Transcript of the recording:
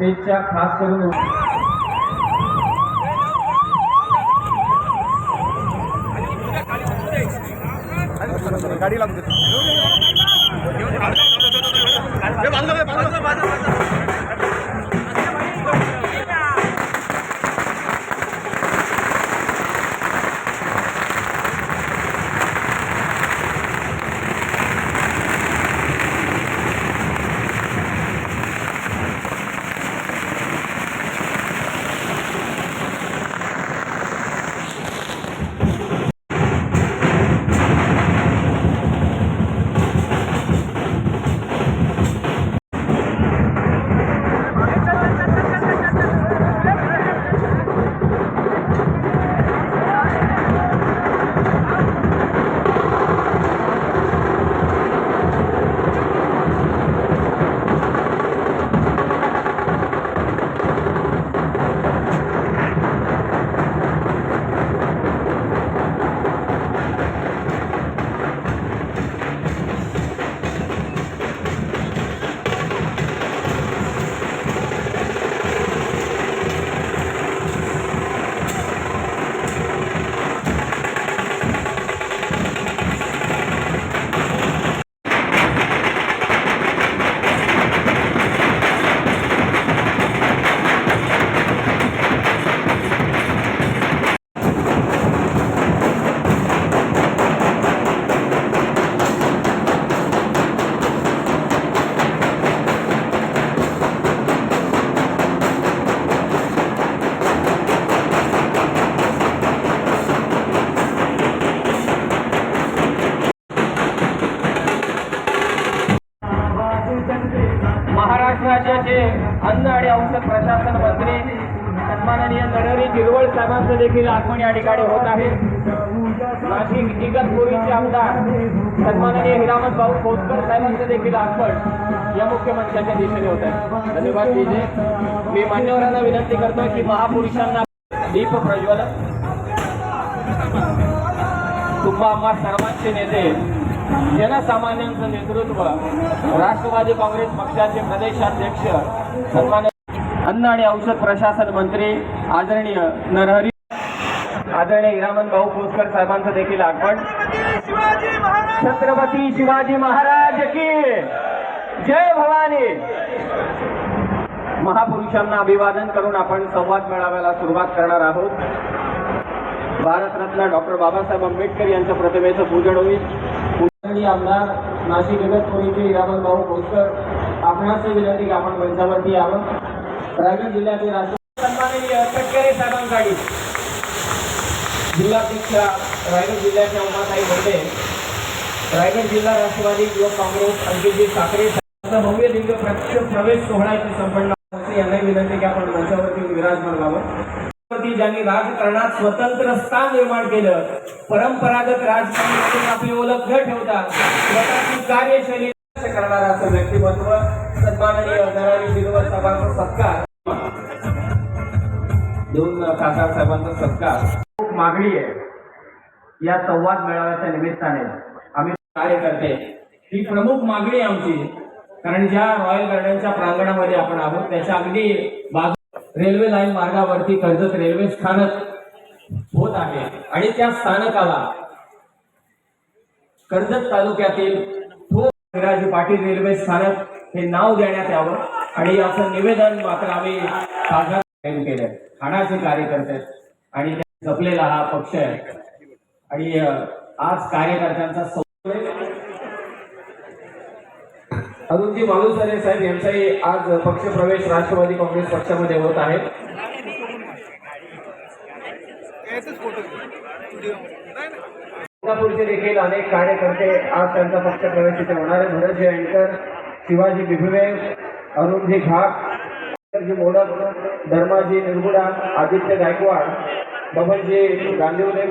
स्टेजच्या खास करून गाडी लागू राज्याचे अन्न आणि औषध प्रशासन मंत्री सन्माननीय नरहरी गिरवळ साहेबांचं देखील आगमन या ठिकाणी होत आहे. नाशिक इगतपुरीचे आमदार सन्माननीय हिरामत भाऊ खोतकर साहेबांचं देखील आगमन या मुख्यमंत्र्यांच्या दिशेने होत आहे. धन्यवाद विजय मी मान्यवरांना विनंती करतो की महापुरुषांना दीप प्रज्वलन. तुम्हा आम्हा सर्वांचे नेते जनसामान्यांचं नेतृत्व राष्ट्रवादी काँग्रेस पक्षाचे प्रदेशाध्यक्ष सन्मान अन्न आणि औषध प्रशासन मंत्री आदरणीय नरहरी आदरणीय हिरामन भाऊ खोसकर साहेबांचं देखील आगमन. छत्रपती शिवाजी महाराज की जय भवानी. महापुरुषांना अभिवादन करून आपण संवाद मेळाव्याला सुरुवात करणार आहोत. भारतरत्न डॉक्टर बाबासाहेब आंबेडकर यांच्या प्रतिमेचं पूजन होईल. आमदार नाशिक इगतपुरीचे हिरामन भाऊ भोसकर आपणास विनंती की आपण मंचावरती यावं रायगड जिल्ह्यातील राष्ट्रीय सन्माननीय तटकरे साहेबांसाठी जिल्हाध्यक्ष रायगड जिल्ह्याच्या उमाताई बोलते रायगड जिल्हा राष्ट्रवादी युवक काँग्रेस अंकितजी ठाकरे साहेबांचा भव्य दिव्य प्रत्यक्ष प्रवेश सोहळ्याचे संपन्न होते. यांनाही विनंती की आपण मंचावरती विराजमान व्हावं वरती ज्यांनी राजकारणात स्वतंत्र स्थान निर्माण केलं परंपरागत राजकारणातून आपली ओळख न ठेवता स्वतःची कार्यशैली करणारा असं व्यक्तिमत्व सन्माननीय नरहरी शिरवळ साहेबांचा सत्कार. दोन खासदार साहेबांचा सत्कार. खूप मागणी आहे. या संवाद मेळाव्याच्या निमित्ताने आम्ही कार्यकर्ते ही प्रमुख मागणी आहे आमची. कारण ज्या रॉयल गार्डनच्या प्रांगणामध्ये आपण आहोत त्याच्या अगदी बाजू रेल्वे लाईन मार्गावरती कर्जत रेल्वे स्थानक होत आहे. आणि त्या स्थानकाला कर्जत तालुक्यातील थोर विराजी पाटील रेल्वे स्थानक हे नाव देण्यात यावं. आणि असं निवेदन मात्र आम्ही खासदार केलं केलंय. ठाण्याचे कार्यकर्ते आणि जपलेला हा पक्ष आहे. आणि आज कार्यकर्त्यांचा अरुणजी मालुसरे साहेब यांचाही आज पक्षप्रवेश राष्ट्रवादी काँग्रेस पक्षामध्ये होत आहे. कोल्हापूरचे देखील अनेक कार्यकर्ते आज त्यांचा पक्षप्रवेश इथे होणार आहे भरतजी अँकर शिवाजी बिभुवे अरुणजी घाट जी मोडक धर्माजी निरगुडा आदित्य गायकवाड बबनजी गांधीवले